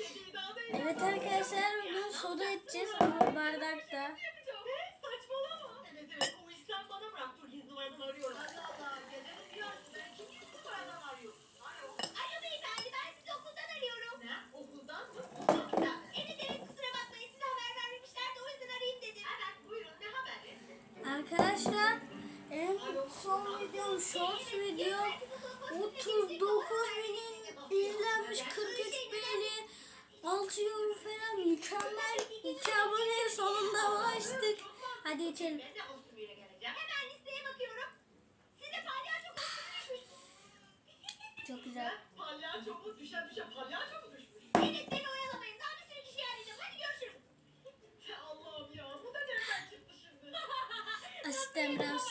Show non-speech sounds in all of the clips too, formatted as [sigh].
Evet arkadaşlar bugün soda içeceğiz ama bardakta. Arkadaşlar en son videom shorts video 39 bin 6 yorum falan mükemmel 2 aboneye sonunda ulaştık. Hadi içelim. Hemen listeye bakıyorum. Size palyaço düşmüş. Çok güzel. Palyaço mu? Düşe düşe palyaço mu düşmüş? Evet beni oyalamayın daha bir sürü kişi arayacağım. Hadi görüşürüz. Allah'ım ya bu da nereden çıktı şimdi? [laughs] [laughs] Asistan biraz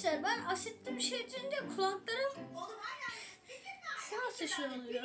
Arkadaşlar ben asitli bir şey içince kulaklarım an şey oluyor.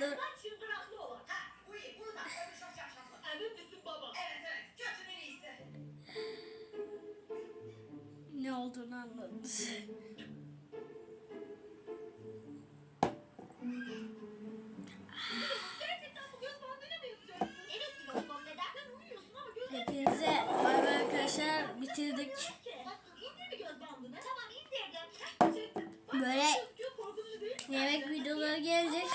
Dur. Bunlar çıngıraklı olan. Ha bu iyi. Bunu da öyle şap şap şapla. Emin misin baba? Evet evet. Kötünün iyisi. Ne olduğunu anladınız. Gerçekten bu göz bandıyla mı yatacaksın? Evet Dilos'um neden? Sen uyuyorsun ama göz Hepinize bay bay arkadaşlar bitirdik. Bak dur indir bir göz bandını. Tamam indirdim. Böyle